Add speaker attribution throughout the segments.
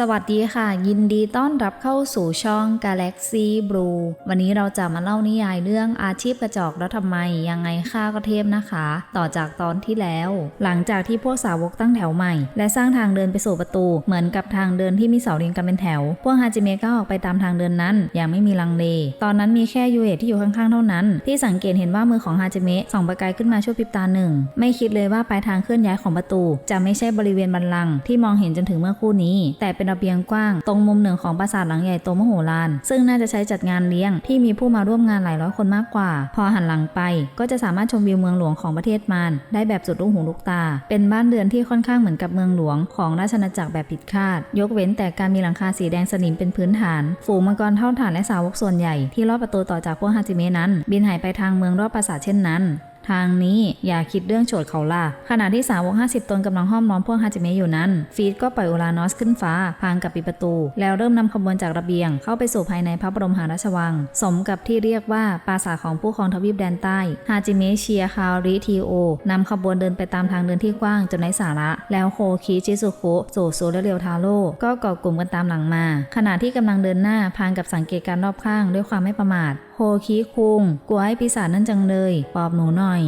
Speaker 1: สวัสดีค่ะ ยินดีต้อนรับเข้าสู่ช่อง Galaxy Blue วันนี้เราจะมาเล่านิยายเรื่องอาชีพกระจอกแล้วทำไมยังไงข้าก็เทพนะคะ ต่อจากตอนที่แล้ว หลังจากที่พวกสาวกตั้งแถวใหม่ และสร้างทางเดินไปสู่ประตู เหมือนกับทางเดินที่มีเสาเรียงกันเป็นแถว พวกฮาจิเมะก็ออกไปตามทางเดินนั้นอย่างไม่มีลังเล ตอนนั้นมีแค่ยูเอะที่อยู่ข้างๆเท่านั้น ที่สังเกตเห็นว่ามือของฮาจิเมะส่องประกายขึ้นมาชั่วพริบตาหนึ่งไม่คิดเลยว่าปลายทางเคลื่อนย้ายของประตู จะไม่ใช่บริเวณบันลังที่มองเห็นจนถึงเมื่อคู่นี้ แต่เป็นระเบียงกว้าง ตรงมุมหนึ่งของปราสาทหลังใหญ่โตมโหฬารซึ่งน่าจะใช้จัดงานเลี้ยงที่มีผู้มาร่วมงานหลายร้อยคนมากกว่า พอหันหลังไป ก็จะสามารถชมวิวเมืองหลวงของประเทศมารได้แบบสุดลูกหูลูกตา เป็นบ้านเรือนที่ค่อนข้างเหมือนกับเมืองหลวงของราชอาณาจักรแบบผิดคาด ยกเว้นแต่การมีหลังคาสีแดงสนิมเป็นพื้นฐาน ฝูงมังกรเท่าฐานและสาวกส่วนใหญ่ที่รอบประตูต่อจากพวกฮาจิเมะนั้น บินหายไปทางเมืองรอบปราสาทเช่นนั้น ทางนี้อย่าคิดเรื่องโฉดเขาล่ะ ขณะที่สาวก50 ตนกำลังห้อมล้อมพวกฮาจิเมะอยู่นั้น ฟีดก็ปล่อยอุรานอสขึ้นฟ้า พางกับปิดประตู แล้วเริ่มนำขบวนจากระเบียง เข้าไปสู่ภายในพระบรมหาราชวัง สมกับที่เรียกว่าปราสาทของผู้ครองทวีปแดนใต้ฮาจิเมะเชียคาริทีโอนำขบวนเดินไปตามทางเดินที่กว้างจนไร้สาระ แล้วโคคิจิสุคุโซโซและเรียวทาโร่ก็เกาะกลุ่มกันตามหลังมา ขณะที่กำลังเดินหน้าพางกับสังเกตการรอบข้างด้วยความไม่ประมาท โคคิคุงกลัวไอ้ปีศาจนั่นจังเลยปลอบหนูหน่อย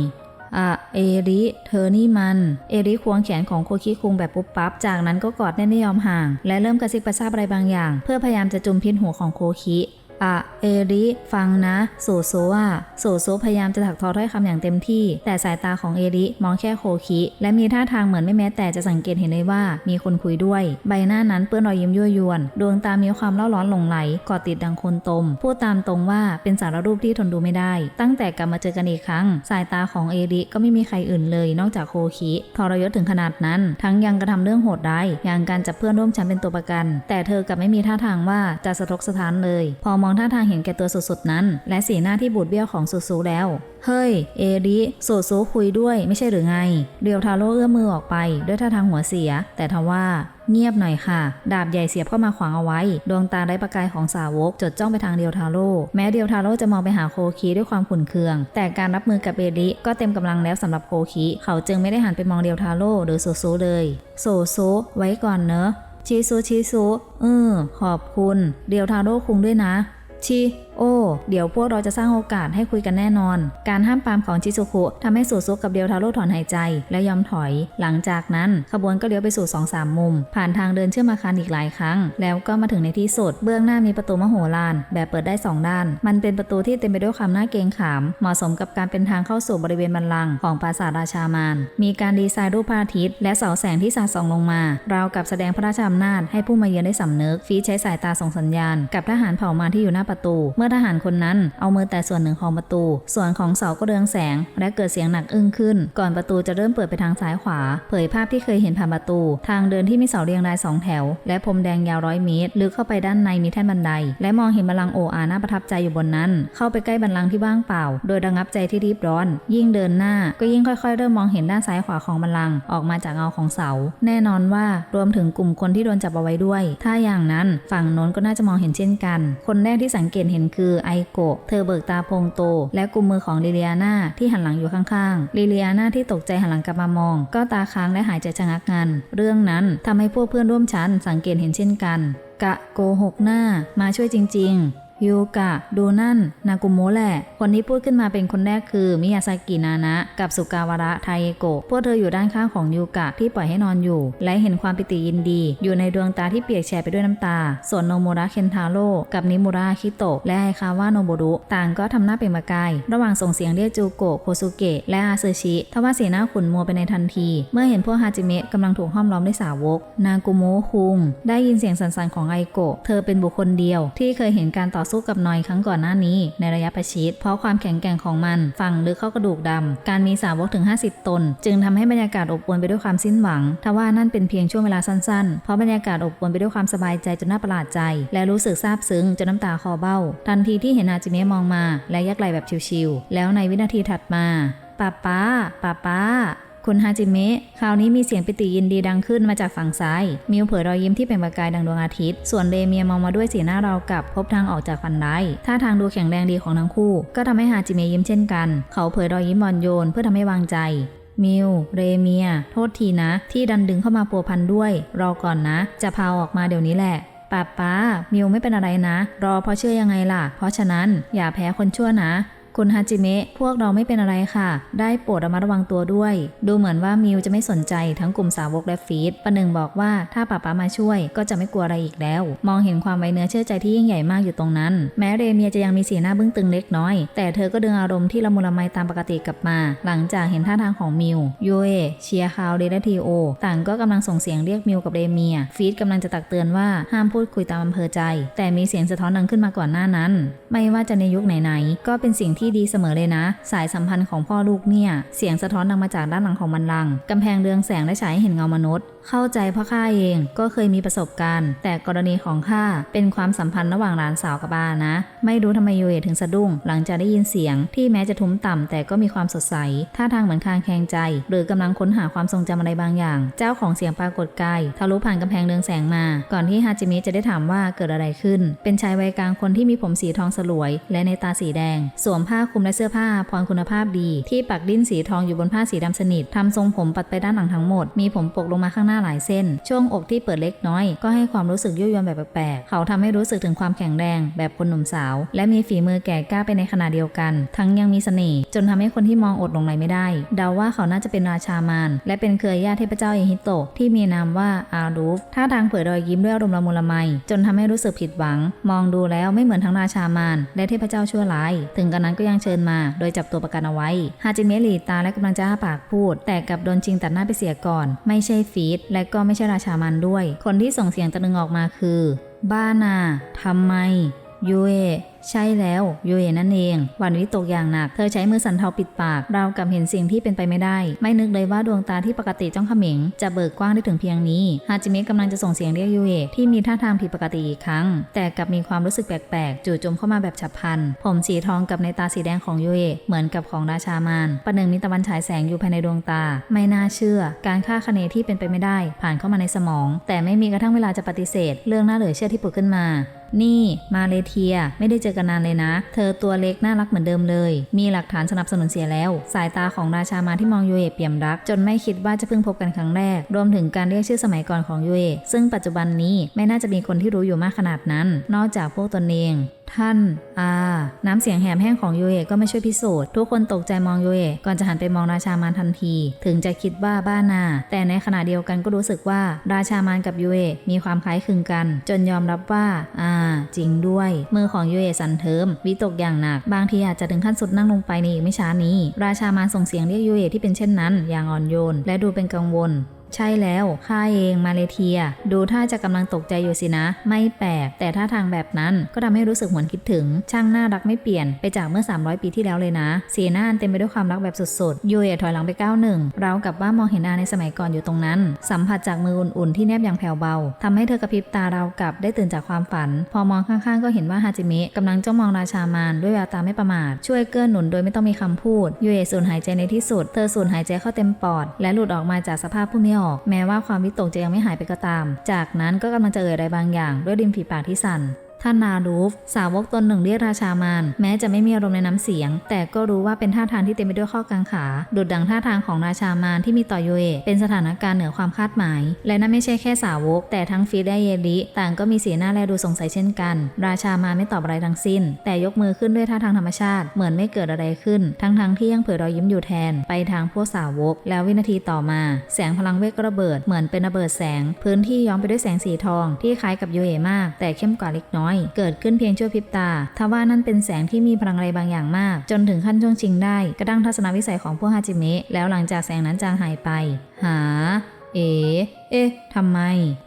Speaker 1: อะเอริ เธอนี่มัน เอริควงแขนของโคคิคุงแบบปุ๊บปั๊บ จากนั้นก็กอดแน่นไม่ยอมห่าง และเริ่มกระซิบกระซาบอะไรบางอย่าง เพื่อพยายามจะจุมพินหัวของโคคิ อะเอริฟังนะโซโซะโซโซพยายามจะถักทอถ้อยคำอย่างเต็มที่ แต่สายตาของเอริมองแค่โคคิ และมีท่าทางเหมือนไม่แม้แต่จะสังเกตเห็นเลยว่ามีคนคุยด้วย ใบหน้านั้นเปื้อนรอยยิ้มยั่วยวน ดวงตามีความเล่าร้อนหลงไหลกอดติดดังคนตม พูดตามตรงว่าเป็นสารรูปที่ทนดูไม่ได้ ตั้งแต่กลับมาเจอกันอีกครั้ง สายตาของเอริก็ไม่มีใครอื่นเลย นอกจากโคคิทรยศถึงขนาดนั้น ทั้งยังกระทำเรื่องโหดร้ายอย่างการจับเพื่อนร่วมชั้นเป็นตัวประกัน แต่เธอกลับไม่มีท่าทางว่าจะสะทกสะท้านเลย พอมองท่าทางเห็นแก่ตัวสุดๆนั้น และสีหน้าที่บูดเบี้ยวของสุสูแล้ว เฮ้ย เอริโซโซคุยด้วยไม่ใช่หรือไง เรียวทาโร่เอื้อมมือออกไป ด้วยท่าทางหัวเสีย แต่ทว่าเงียบหน่อยค่ะ ดาบใหญ่เสียบเข้ามาขวางเอาไว้ ดวงตาไร้ประกายของสาวก จดจ้องไปทางเดียวทาโร่แม้เดียวทาโร่จะมองไปหาโคคิด้วยความขุ่นเคือง แต่การรับมือกับเอริก็เต็มกำลังแล้วสำหรับโคคิเขาจึงไม่ได้หันไปมองเดียวทาโร่หรือโซโซเลยโซโซไว้ก่อนเนอะชิซูชิซูเออขอบคุณ เดียวทาโร่คุงด้วยนะ ชิ โอ้ เดี๋ยวพวกเราจะสร้างโอกาสให้คุยกันแน่นอน การห้ามปามของชิซุคุทำให้สูซุกับเดียวทาโร่ถอนหายใจ และยอมถอย หลังจากนั้นขบวนก็เลี้ยวไปสู่สองสามมุม ผ่านทางเดินเชื่อมอาคารอีกหลายครั้ง แล้วก็มาถึงในที่สุด เบื้องหน้ามีประตูมโหฬารแบบเปิดได้สองด้าน มันเป็นประตูที่เต็มไปด้วยความน่าเกรงขาม เหมาะสมกับการเป็นทางเข้าสู่บริเวณบัลลังของปราสาทราชามาน มีการดีไซน์รูปพระอาทิตย์และเสาแสงที่สาดส่องลงมา ราวกับแสดงพระราชอำนาจให้ผู้มาเยือนได้สำนึกฟีใช้สายตาส่งสัญญาณ กับทหารเผ่ามารที่อยู่หน้าประตูเมื่อทหารคนนั้นเอามือแต่ส่วนหนึ่งของประตู ส่วนของเสาก็เรืองแสง และเกิดเสียงหนักอึ้งขึ้น ก่อนประตูจะเริ่มเปิดไปทางซ้ายขวา เผยภาพที่เคยเห็นผ่านประตู ทางเดินที่มีเสาเรียงรายสองแถว และพรมแดงยาวร้อยเมตรลึกเข้าไปด้านในมีแท่นบันได และมองเห็นบัลลังก์โออาน่าประทับใจอยู่บนนั้น เข้าไปใกล้บัลลังก์ที่ว่างเปล่า โดยระงับใจที่รีบร้อน ยิ่งเดินหน้าก็ยิ่งค่อยๆ เริ่มมองเห็นด้านซ้ายขวาของบัลลังก์ออกมาจากเงาของเสา แน่นอนว่ารวมถึงกลุ่มคนที่โดนจับเอาไว้ด้วย ถ้าอย่างนั้นฝั่งโน้นก็น่าจะมองเห็นเช่นกัน คนแรกที่สังเกตเห็นคือไอโกะ เธอเบิกตาโพงโต และกุมมือของลิเลียนาที่หันหลังอยู่ข้างๆ ลิเลียนาที่ตกใจหันหลังกลับมามอง ก็ตาค้างและหายใจชะงักงัน เรื่องนั้นทำให้พวกเพื่อนร่วมชั้นสังเกตเห็นเช่นกัน กะโกหกหน้ามาช่วยจริง ๆ ยูกะ ดูนั่น นากุโมะแหละ คนที่พูดขึ้นมาเป็นคนแรกคือ มิยาซากินานะ กับสุกาวระไทเอโกะ พวกเธออยู่ด้านข้างของยูกะที่ปล่อยให้นอนอยู่ และเห็นความปิติยินดี อยู่ในดวงตาที่เปียกแฉะไปด้วยน้ำตา ส่วนโนโมระเคนทาโร่กับนิมุระคิโตะและไอคาวะโนโบรุต่างก็ทำหน้าเปล่งประกาย ระหว่างส่งเสียงเรียกจูโกะโคซุเกะและอาซึชิ ทว่าสีหน้าขุ่นมัวไปในทันที เมื่อเห็นพวกฮาจิเมะกำลังถูกห้อมล้อมด้วยสาวก นากุโมะคุง ได้ยินเสียงสั่นๆของไอโกะ เธอเป็นบุคคลเดียวที่เคยเห็นการต่อสู้กับนอยครั้งก่อนหน้านี้ ในระยะประชิดเพราะความแข็งแกร่งของมันฝังลึกเข้ากระดูกดำการมีสาวกถึง 50 ตน จึงทำให้บรรยากาศอบอวลไปด้วยความสิ้นหวังทว่านั่นเป็นเพียงช่วงเวลาสั้นๆ เพราะบรรยากาศอบอวลไปด้วยความสบายใจจนน่าประหลาดใจ และรู้สึกซาบซึ้งจนน้ำตาคอเบ้า ทันทีที่เห็นอาจิเมะมองมา และยักไหลแบบชิวๆแล้วในวินาทีถัดมาป้าป้าป้าป้า คุณฮาจิเมะคราวนี้มีเสียงปิติยินดีดังขึ้นมาจากฝั่งซ้าย มิวเผยรอยยิ้มที่เป็นประกายดังดวงอาทิตย์ ส่วนเรเมียมองมาด้วยสีหน้าราวกับพบทางออกจากฟันได้ท่าทางดูแข็งแรงดีของทั้งคู่ ก็ทำให้ฮาจิเมะยิ้มเช่นกัน เขาเผยรอยยิ้มอ่อนโยนเพื่อทำให้วางใจมิว เรเมีย โทษทีนะ ที่ดันดึงเข้ามาปัวพันด้วย รอก่อนนะ จะพาออกมาเดี๋ยวนี้แหละ ป้าป้า มิวไม่เป็นอะไรนะ รอเพราะเชื่อยังไงล่ะ เพราะฉะนั้นอย่าแพ้คนชั่วนะ คุณฮาจิเมะพวกเราไม่เป็นอะไรค่ะ ได้โปรดระมัดระวังตัวด้วย ดูเหมือนว่ามิวจะไม่สนใจทั้งกลุ่มสาวกและฟีดประหนึ่งบอกว่าถ้าป้าป้ามาช่วยก็จะไม่กลัวอะไรอีกแล้ว มองเห็นความไว้เนื้อเชื่อใจที่ยิ่งใหญ่มากอยู่ตรงนั้น แม้เรเมียจะยังมีสีหน้าบึ้งตึงเล็กน้อย แต่เธอก็ดึงอารมณ์ที่ละมุนละไมตามปกติกลับมา หลังจากเห็นท่าทางของมิวยูเอเชียคาวเดและทีโอต่างก็กำลังส่งเสียงเรียกมิวกับเรเมีย ฟีดกำลังจะตักเตือนว่าห้ามพูดคุยตามอำเภอใจ แต่มีเสียงสะท้อนดังขึ้นมาก่อนหน้านั้น ไม่ว่าจะในยุคไหนๆก็เป็นสิ่งที่ที่ดีเสมอเลยนะ สายสัมพันธ์ของพ่อลูกเนี่ย เสียงสะท้อนดังมาจากด้านหลังของบันลังก์กำแพงเรืองแสงและฉายให้เห็นเงามนุษย์ เข้าใจเพราะข้าเองก็เคยมีประสบการณ์ แต่กรณีของข้าเป็นความสัมพันธ์ระหว่างหลานสาวกับอานะ ไม่รู้ทำไมยูเอะถึงสะดุ้ง หลังจากได้ยินเสียงที่แม้จะทุ้มต่ำแต่ก็มีความสดใสท่าทางเหมือนคลางแคงใจ หรือกำลังค้นหาความทรงจำอะไรบางอย่าง เจ้าของเสียงปรากฏกายทะลุผ่านกำแพงเรืองแสงมา ก่อนที่ฮาจิมิจะได้ถามว่าเกิดอะไรขึ้น เป็นชายวัยกลางคนที่มีผมสีทองสลวย และในตาสีแดง สวมผ้าคลุมและเสื้อผ้าพรคุณภาพดี ที่ปักดิ้นสีทองอยู่บนผ้าสีดำสนิททำทรงผมปัดไปด้านหลังทั้งหมด มีผมปกลงมาข้างหน้าหลายเส้น ช่วงอกที่เปิดเล็กน้อย ก็ให้ความรู้สึกยั่วยวนแบบแปลกๆ เขาทำให้รู้สึกถึงความแข็งแรงแบบคนหนุ่มสาว และมีฝีมือแก่กล้าไปในขณะเดียวกัน ทั้งยังมีเสน่ห์จนทำให้คนที่มองอดลงไหลไม่ได้ เดาว่าเขาน่าจะเป็นราชามารและเป็นเครือญาติเทพเจ้าเอฮิโตะที่มีนามว่าอารูฟท่าทางเผยรอยยิ้มด้วยอารมณ์ละมุนละไมจนทำให้รู้สึกผิดหวัง มองดูแล้วไม่เหมือนทั้งราชามารและเทพเจ้าชั่วร้าย ถึงกันนั้นก็ยังเชิญมา โดยจับตัวประกันเอาไว้ฮาจิเมะหลีตาและกำลังจะอ้าปากพูด แต่กับโดนจริงตัดหน้าไปเสียก่อน ไม่ใช่ฟีดและก็ไม่ใช่ราชามันด้วย คนที่ส่งเสียงตะลึงออกมาคือ บ้านาทำไมยูเอ ใช่แล้วยูเอะนั่นเอง วันวิตกอย่างหนัก เธอใช้มือสันเทาปิดปากราวกับเห็นสิ่งที่เป็นไปไม่ได้ ไม่นึกเลยว่าดวงตาที่ปกติจ้องเขม็ง จะเบิกกว้างได้ถึงเพียงนี้ฮาจิเมะกำลังจะส่งเสียงเรียกยูเอะที่มีท่าทางผิดปกติอีกครั้ง แต่กลับมีความรู้สึกแปลกๆ จู่โจมเข้ามาแบบฉับพลัน ผมสีทองกับในตาสีแดงของยูเอะเหมือนกับของราชามารประหนึ่งมีตะวันฉายแสงอยู่ภายในดวงตา ไม่น่าเชื่อ การฆ่าคะเนที่เป็นไปไม่ได้ ผ่านเข้ามาในสมอง แต่ไม่มีกระทั่งเวลาจะปฏิเสธ เรื่องน่าเหลือเชื่อที่ผุดขึ้นมา นี่มาเลเทียไม่ได้เจอกันนานเลยนะ เธอตัวเล็กน่ารักเหมือนเดิมเลย มีหลักฐานสนับสนุนเสียแล้ว สายตาของราชามาที่มองยูเอเปี่ยมรัก จนไม่คิดว่าจะเพิ่งพบกันครั้งแรก รวมถึงการเรียกชื่อสมัยก่อนของยูเอซึ่งปัจจุบันนี้ไม่น่าจะมีคนที่รู้อยู่มากขนาดนั้น นอกจากพวกตนเอง ท่านอาน้ำเสียงแหบแห้งของยูเอะก็ไม่ช่วยพิสูจน์ ทุกคนตกใจมองยูเอะก่อนจะหันไปมองราชามารทันที ถึงจะคิดว่าบ้านา แต่ในขณะเดียวกันก็รู้สึกว่าราชามารกับยูเอะมีความคล้ายคลึงกัน จนยอมรับว่า อ่า จริงด้วย มือของยูเอะสั่นเทิม วิตกอย่างหนัก บางทีอาจจะถึงขั้นสุดนั่งลงไปในอีกไม่ช้านี้ ราชามารส่งเสียงเรียกยูเอะที่เป็นเช่นนั้น อย่างอ่อนโยน และดูเป็นกังวล ใช่แล้วข้าเองมาเลเทีย ดูท่าจะกำลังตกใจอยู่สินะ ไม่แปลก แต่ท่าทางแบบนั้นก็ทำให้รู้สึกหวนคิดถึง ช่างน่ารักไม่เปลี่ยนไปจากเมื่อ 300 ปีที่แล้วเลยนะสีหน้าเต็มไปด้วยความรักแบบสุดๆยูเอถอยหลังไปก้าวหนึ่งราวกับว่ามองเห็นอาในสมัยก่อนอยู่ตรงนั้น สัมผัสจากมืออุ่นๆที่แนบอย่างแผ่วเบาทำให้เธอกระพริบตาราวกับได้ตื่นจากความฝัน พอมองข้างๆ ก็เห็นว่าฮาจิเมะกำลังจ้องมองราชามารด้วยแววตาไม่ประมาทช่วยเกื้อหนุนโดยไม่ต้องมีคำพูดยูเอสูดหายใจในที่สุด เธอสูดหายใจเข้าเต็มปอด และหลุดออกมาจากสภาพผู้นี้ออก แม้ว่าความวิตกจะยังไม่หายไปก็ตาม จากนั้นก็กำลังจะเอ่ยอะไรบางอย่าง ด้วยริมฝีปากที่สั่น ท่านนารูฟ สาวกตนหนึ่งเรียกราชามารแม้จะไม่มีอารมณ์ในน้ำเสียง แต่ก็รู้ว่าเป็นท่าทางที่เต็มไปด้วยข้อกังขาดุดดังท่าทางของราชามารที่มีต่อโยเอะเป็นสถานการณ์เหนือความคาดหมาย และนั่นไม่ใช่แค่สาวก แต่ทั้งฟีดและเยลิต่างก็มีสีหน้าแลดูสงสัยเช่นกัน ราชามารไม่ตอบอะไรทั้งสิ้น แต่ยกมือขึ้นด้วยท่าทางธรรมชาติเหมือนไม่เกิดอะไรขึ้น ทั้งๆทที่ยังเผยรอยยิ้มอยู่แทนไปทางพวกสาวก แล้ววินาทีต่อมา แสงพลังเวทก็ระเบิดเหมือนเป็นระเบิดแสง พื้นที่ย้อมไปด้วยแสงสีทองที่คล้ายกับโยเอมาก แต่เข้มกว่าเล็กน้อยเกิดขึ้นเพียงชั่วพริบตา ทว่านั่นเป็นแสงที่มีพลังอะไรบางอย่างมาก จนถึงขั้นช่วงชิงได้ กระดั้งทัศนวิสัยของพวกฮาจิเมะแล้วหลังจากแสงนั้นจางหายไป หา เอ๋เอ๊ะ ทำไม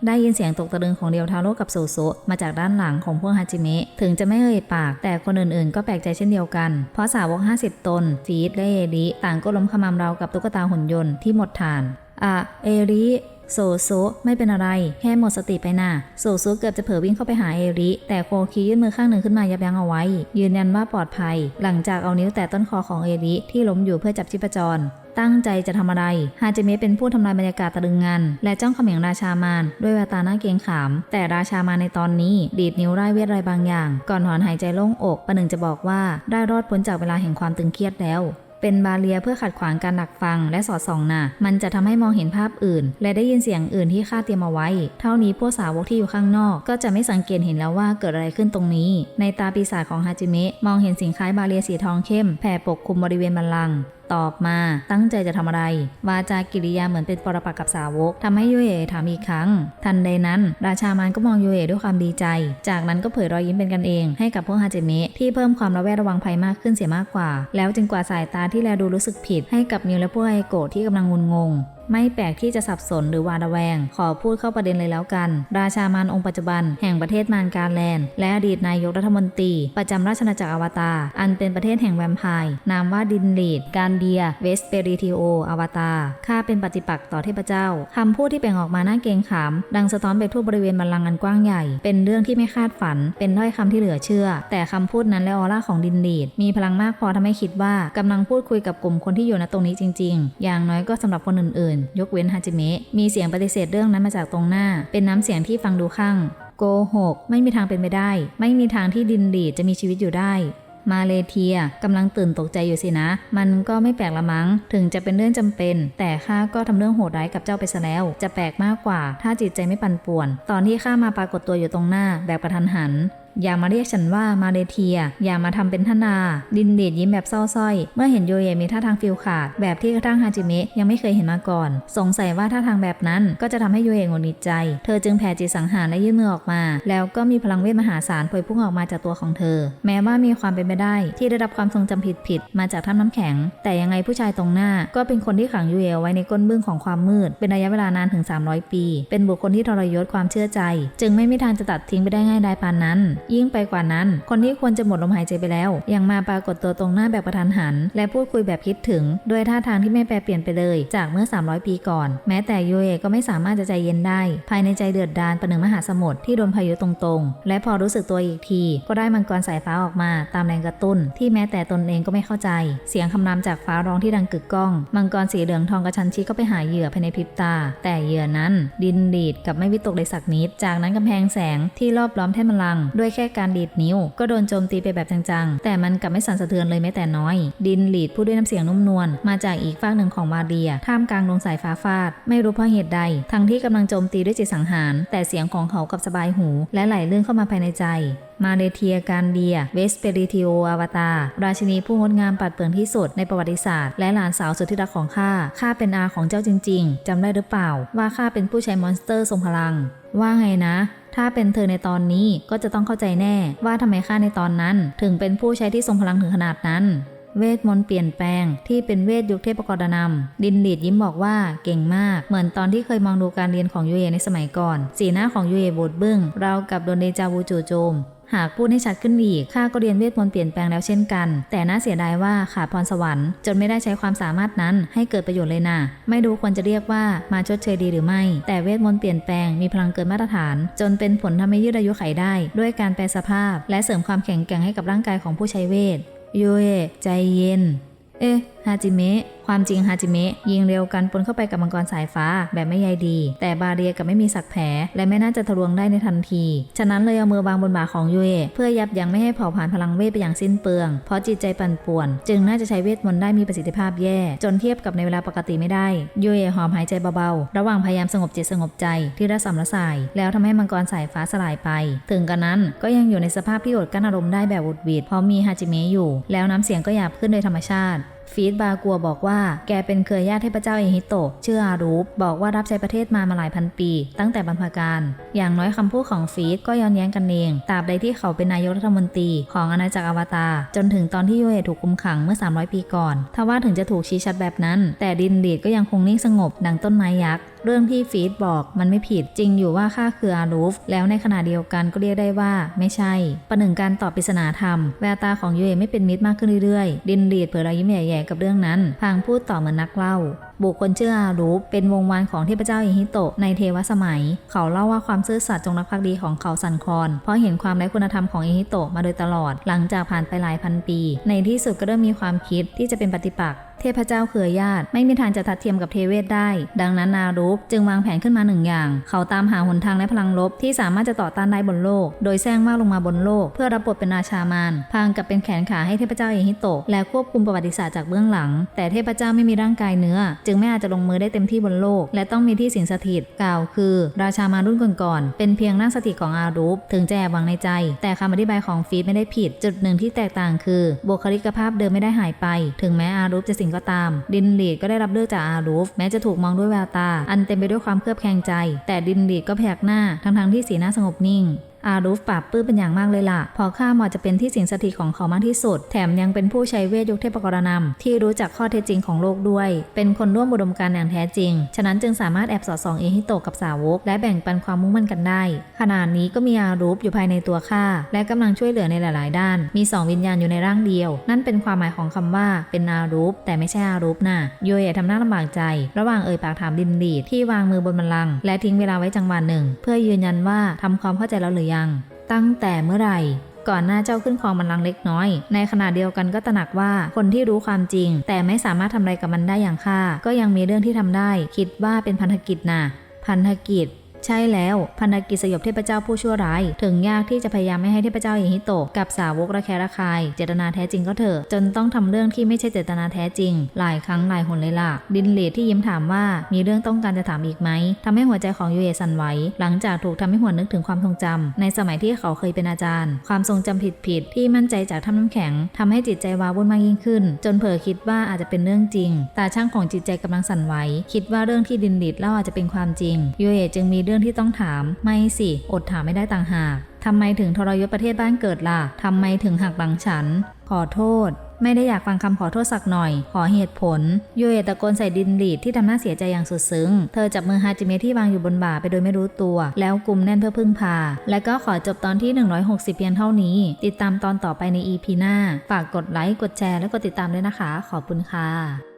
Speaker 1: ได้ยินเสียงตกตะลึงของเดียวทาโร่กับโซโซมาจากด้านหลังของพวกฮาจิเมะ ถึงจะไม่เอ่ยปาก แต่คนอื่นๆ ก็แปลกใจเช่นเดียวกัน เพราะสาวก 50 ตน ฟีดและเอริต่างก็ล้มขมำเรากับตุ๊กตาหุ่นยนต์ที่หมดฐาน อะ เอริ โซโซไม่เป็นอะไร แค่หมดสติไปน่ะโซโซเกือบจะเผลอวิ่งเข้าไปหาเอริ แต่โคคียื่นมือข้างหนึ่งขึ้นมายับยั้งเอาไว้ ยืนยันว่าปลอดภัย หลังจากเอานิ้วแตะต้นคอของเอริที่ล้มอยู่เพื่อจับชีพจรตั้งใจจะทำอะไร ฮาจิเมะเป็นผู้ทำลายบรรยากาศตะลึงงันและจ้องเขม็งราชามารด้วยแววตาหน้าเกรงขาม แต่ราชามารในตอนนี้ ดีดนิ้วไร้เวทอะไรบางอย่าง ก่อนถอนหายใจโล่งอก ประหนึ่งจะบอกว่าได้รอดพ้นจากเวลาแห่งความตึงเครียดแล้ว เป็นบาเรียเพื่อขัดขวางการดักฟังและสอดส่องน่ะ มันจะทำให้มองเห็นภาพอื่น และได้ยินเสียงอื่นที่ข้าเตรียมเอาไว้ เท่านี้พวกสาวกที่อยู่ข้างนอก ก็จะไม่สังเกตเห็นแล้วว่าเกิดอะไรขึ้นตรงนี้ ในตาปีศาจของฮาจิเมะมองเห็นสิ่งคล้ายบาเรียสีทองเข้มแผ่ปกคลุมบริเวณบัลลัง ตอบมา ตั้งใจจะทำอะไร วาจากิริยาเหมือนเป็นปรปักษ์กับสาวกทำให้ยุเอถามอีกครั้ง ทันใดนั้น ราชามานก็มองยุเอด้วยความดีใจ จากนั้นก็เผยรอยยิ้มเป็นกันเอง ให้กับพวกฮาเจเมะที่เพิ่มความระแวดระวังภัยมากขึ้นเสียมากกว่า แล้วจึงกวาดสายตาที่แลดูรู้สึกผิด ให้กับมิวและพวกไอโกะที่กำลังงุนงง ไม่แปลกที่จะสับสนหรือวาดระแวง ขอพูดเข้าประเด็นเลยแล้วกัน ราชามารองค์ปัจจุบัน แห่งประเทศมารการแลนด์ และอดีตนายกรัฐมนตรี ประจำราชอาจักรอวตารอันเป็นประเทศแห่งแวมไพร์นามว่าดินลีด การเดีย เวสเปริทิโอ อวตารข้าเป็นปฏิปักษ์ต่อเทพเจ้าคำพูดที่เปล่งออกมาน่าเกงขาม ดังสะท้อนไปทั่วบริเวณบัลลังก์อันกว้างใหญ่ เป็นเรื่องที่ไม่คาดฝัน เป็นถ้อยคำที่เหลือเชื่อ แต่คำพูดนั้นและออร่าของดินลีด มีพลังมากพอทำให้คิดว่ากำลังพูดคุยกับกลุ่มคนที่อยู่ณตรงนี้จริง ๆ อย่างน้อยก็สำหรับคนอื่นยกเว้นฮาจิเมะมีเสียงปฏิเสธเรื่องนั้นมาจากตรงหน้า เป็นน้ำเสียงที่ฟังดูข้างโกหกไม่มีทางเป็นไปได้ ไม่มีทางที่ดินลีจะมีชีวิตอยู่ได้ มาเลเทียกำลังตื่นตกใจอยู่สินะ มันก็ไม่แปลกละมั้ง ถึงจะเป็นเรื่องจำเป็น แต่ข้าก็ทำเรื่องโหดร้ายกับเจ้าไปซะแล้ว จะแปลกมากกว่า ถ้าจิตใจไม่ปั่นป่วน ตอนที่ข้ามาปรากฏตัวอยู่ตรงหน้าแบบกระทันหัน อย่ามาเรียกฉันว่ามาเลเทีย อย่ามาทำเป็นทนา ดินเดดยิ้มแบบเศร้าส้อย เมื่อเห็นโยเอะมีท่าทางฟิลขาด แบบที่กระทั่งฮาจิเมะยังไม่เคยเห็นมาก่อน สงสัยว่าท่าทางแบบนั้นก็จะทำให้โยเอะหงุดหงิดใจ เธอจึงแผ่จิตสังหารและยื่นมือออกมา แล้วก็มีพลังเวทมหาศาลพวยพุ่งออกมาจากตัวของเธอ แม้ว่ามีความเป็นไปได้ที่ได้รับความทรงจำผิดๆมาจากถ้ำน้ำแข็ง แต่ยังไงผู้ชายตรงหน้า ก็เป็นคนที่ขังโยเอะไว้ในก้นบึ้งของความมืด เป็นระยะเวลานานถึง 300 ปี เป็นบุคคลที่ทรยศความเชื่อใจ จึงไม่มีทางจะตัดทิ้งไปได้ง่ายดายปานนั้นยิ่งไปกว่านั้น คนที่ควรจะหมดลมหายใจไปแล้ว ยังมาปรากฏตัวตรงหน้าแบบกระทันหัน และพูดคุยแบบคิดถึง ด้วยท่าทางที่ไม่แปรเปลี่ยนไปเลย จากเมื่อ 300 ปีก่อน แม้แต่ยูเอก็ไม่สามารถจะใจเย็นได้ ภายในใจเดือดดาลประหนึ่งมหาสมุทรที่โดนพายุตรงๆ และพอรู้สึกตัวอีกที ก็ได้มังกรสายฟ้าออกมา ตามแรงกระตุ้น ที่แม้แต่ตนเองก็ไม่เข้าใจ เสียงคำรามจากฟ้าร้องที่ดังกึกก้อง มังกรสีเหลืองทองกระชันชิดก็ไปหาเหยื่อภายในพริบตา แต่เหยื่อนั้น ดินดีดกับไม่วิตกเลยสักนิด จากนั้นกำแพงแสงที่รอบล้อมแท่นบัลลังด้วยแค่การดีดนิ้ว ก็โดนโจมตีไปแบบจังๆ แต่มันกลับไม่สั่นสะเทือนเลยแม้แต่น้อย ดินลีดพูดด้วยน้ำเสียงนุ่มนวลมาจากอีกฝากหนึ่งของมาเดีย ท่ามกลางดวงสายฟ้าฟาด ไม่รู้เพราะเหตุใด ทั้งที่กำลังโจมตีด้วยจิตสังหาร แต่เสียงของเขากับสบายหู และไหลเลื่อนเข้ามาภายในใจมาเลเทียการเดีย เวสเปริทิโออวตารราชินีผู้งดงามปัดเปิงที่สุดในประวัติศาสตร์ และหลานสาวสุดที่รักของข้า ข้าเป็นอาของเจ้าจริง ๆจำได้หรือเปล่า ว่าข้าเป็นผู้ใช้มอนสเตอร์ทรงพลัง ว่าไงนะ ถ้าเป็นเธอในตอนนี้ก็จะต้องเข้าใจแน่ว่าทำไมข้าในตอนนั้น ถึงเป็นผู้ใช้ที่ทรงพลังถึงขนาดนั้น เวทมนต์เปลี่ยนแปลงที่เป็นเวทยุคเทพกรนำดินลีดยิ้มบอกว่าเก่งมาก เหมือนตอนที่เคยมองดูการเรียนของยูเอในสมัยก่อน สีหน้าของยูเอบดบึ้งราวกับโดนเดจาวูจูโจม หากพูดให้ชัดขึ้นอีกข้าก็เรียนเวทมนต์เปลี่ยนแปลงแล้วเช่นกัน แต่น่าเสียดายว่าขาดพรสวรรค์จนไม่ได้ใช้ความสามารถนั้นให้เกิดประโยชน์เลยนะไม่รู้ควรจะเรียกว่ามาชดเชยดีหรือไม่ แต่เวทมนต์เปลี่ยนแปลงมีพลังเกินมาตรฐาน จนเป็นผลทำให้ยืดอายุไขได้ ด้วยการแปลสภาพ และเสริมความแข็งแกร่งให้กับร่างกายของผู้ใช้เวทยเอใจเย็น เอ๊ะฮาจิเมะความจริงฮาจิเมะยิงเร็วกันปนเข้าไปกับมังกรสายฟ้าแบบไม่ใยดี แต่บาเรียกับไม่มีสักแผล และไม่น่าจะทะลวงได้ในทันที ฉะนั้นเลยเอามือวางบนบ่าของยูเอะเพื่อยับยั้งไม่ให้เผาผลาญพลังเวทไปอย่างสิ้นเปลือง เพราะจิตใจปั่นป่วน จึงน่าจะใช้เวทมนต์ได้มีประสิทธิภาพแย่ จนเทียบกับในเวลาปกติไม่ได้ยูเอะหอมหายใจเบาๆระหว่างพยายามสงบจิตสงบใจที่ระสำระสาย แล้วทำให้มังกรสายฟ้าสลายไป ถึงกระนั้นก็ยังอยู่ในสภาพที่อดกั้นอารมณ์ได้แบบอุดวิดเพราะมีฮาจิเมะอยู่ แล้วน้ำเสียงก็หยาบขึ้นโดยธรรมชาติ ฟีดบากัวบอกว่าแกเป็นเครือญาติเทพเจ้าเอฮิโตะชื่ออารูปบอกว่ารับใช้ประเทศมามาหลายพันปี ตั้งแต่บรรพการ อย่างน้อยคำพูดของฟีดก็ย้อนแย้งกันเองตราบใดที่เขาเป็นนายกรัฐมนตรีของอาณาจักรอวตารจนถึงตอนที่โยเอถูกคุมขังเมื่อ 300 ปีก่อนทว่าถึงจะถูกชี้ชัดแบบนั้น แต่ดินดีดก็ยังคงนิ่งสงบดังต้นไม้ยักษ์ เรื่องที่ฟีดบอกมันไม่ผิดจริงอยู่ว่าข้าคืออารูฟแล้วในขณะเดียวกันก็เรียกได้ว่าไม่ใช่ ประหนึ่งการตอบปริศนาธรรม แววตาของยูเอไม่เป็นมิตรมากขึ้นเรื่อยๆ ดินดีดเผยรอยยิ้มแย่ๆกับเรื่องนั้น พางพูดต่อเหมือนนักเล่าบุคคลชื่ออารูปเป็นวงวานของเทพเจ้าอิฮิโตะในเทวสมัย เขาเล่าว่าความซื่อสัตย์จงรักภักดีของเขาสันคอนเพราะเห็นความไร้คุณธรรมของอิฮิโตะมาโดยตลอด หลังจากผ่านไปหลายพันปี ในที่สุดก็เริ่มมีความคิดที่จะเป็นปฏิปักษ์ เทพเจ้าเครือญาติไม่มีทางจะทัดเทียมกับเทเวศได้ ดังนั้นนารูปจึงวางแผนขึ้นมาหนึ่งอย่าง เขาตามหาหนทางและพลังลบที่สามารถจะต่อต้านได้บนโลก โดยแซงมากลงมาบนโลก เพื่อรับบทเป็นราชามารพางกับเป็นแขนขาให้เทพเจ้าเอฮิโตะและควบคุมประวัติศาสตร์จากเบื้องหลัง แต่เทพเจ้าไม่มีร่างกายเนื้อ จึงไม่อาจจะลงมือได้เต็มที่บนโลก และต้องมีที่สิงสถิตกล่าวคือ ราชามารุ่นก่อนๆเป็นเพียงร่างสถิตของอารูปถึงจะแอบหวังในใจ แต่คำอธิบายของฟีดไม่ได้ผิด จุดหนึ่งที่แตกต่างคือบุคลิกภาพเดิมไม่ได้หายไป ถึงแม้อารูปจะสิงก็ตาม ดินลีดก็ได้รับเลือกจากอารูฟแม้จะถูกมองด้วยแววตา อันเต็มไปด้วยความเครือบแคลงใจ แต่ดินลีดก็พยักหน้าทั้งๆที่สีหน้าสงบนิ่ง อารูฟปราบปื้มเป็นอย่างมากเลยล่ะ พอข้าเหมาะจะเป็นที่สิงสถิตของเขามากที่สุด แถมยังเป็นผู้ใช้เวทยุคเทพกรณำที่รู้จักข้อเท็จจริงของโลกด้วย เป็นคนร่วมอุดมการอย่างแท้จริง ฉะนั้นจึงสามารถแอบสอดส่องเอฮิโตกับสาวก และแบ่งปันความมุ่งมั่นกันได้ ขณะนี้ก็มีอารูฟอยู่ภายในตัวข้าและกำลังช่วยเหลือในหลาย ๆ ด้าน มีสองวิญญาณอยู่ในร่างเดียว นั่นเป็นความหมายของคำว่าเป็นอารูฟแต่ไม่ใช่อารูฟน่ะโยเอะทำหน้าลำบากใจ ระหว่างเอ่ยปากถามดินดีดที่วางมือบนบัลลัง และทิ้งเวลาไว้จังหวะหนึ่ง เพื่อยืนยันว่าทำความเข้าใจแล้วหรือยัง ตั้งแต่เมื่อไหร่ก่อนหน้าเจ้าขึ้นครองบัลลังก์เล็กน้อย ในขณะเดียวกันก็ตระหนักว่าคนที่รู้ความจริง แต่ไม่สามารถทำอะไรกับมันได้อย่างข้าก็ยังมีเรื่องที่ทำได้ คิดว่าเป็นพันธกิจน่ะพันธกิจ ใช่แล้วพันธกิจสยบเทพเจ้าผู้ชั่วร้าย ถึงยากที่จะพยายามไม่ให้เทพเจ้าเอฮิโตะกับสาวกระแคะระคาย เจตนาแท้จริงก็เถอะ จนต้องทำเรื่องที่ไม่ใช่เจตนาแท้จริง หลายครั้งหลายหนเลยล่ะ ดินเลดที่ยิ้มถามว่ามีเรื่องต้องการจะถามอีกไหมทำให้หัวใจของยูเอสั่นไหวหลังจากถูกทำให้หัวนึกถึงความทรงจำในสมัยที่เขาเคยเป็นอาจารย์ ความทรงจำผิดๆที่มั่นใจจากทำน้ำแข็งทำให้จิตใจว้าวุ่นมากยิ่งขึ้น จนเผลอคิดว่าอาจจะเป็นเรื่องจริงตาช่างของจิตใจกำลังสั่นไหวคิดว่าเรื่องที่ดินเลดเล่าอาจจะเป็นความจริงยูเอจึงมีเรื่องที่ต้องถาม ไม่สิ อดถามไม่ได้ต่างหากทำไมถึงทรยศประเทศบ้านเกิดล่ะทำไมถึงหักหลังฉัน ขอโทษ ไม่ได้อยากฟังคำขอโทษสักหน่อย ขอเหตุผลยูเอะตะโกนใส่ดินลีดที่ทำหน้าเสียใจอย่างสุดซึ้ง เธอจับมือฮาจิเมะที่วางอยู่บนบ่าไปโดยไม่รู้ตัว แล้วกุมแน่นเพื่อพึ่งพา และก็ขอจบตอนที่ 160 เพียงเท่านี้ ติดตามตอนต่อไปใน EP หน้า ฝากกดไลค์ กดแชร์ และกดติดตามด้วยนะคะ ขอบคุณค่ะ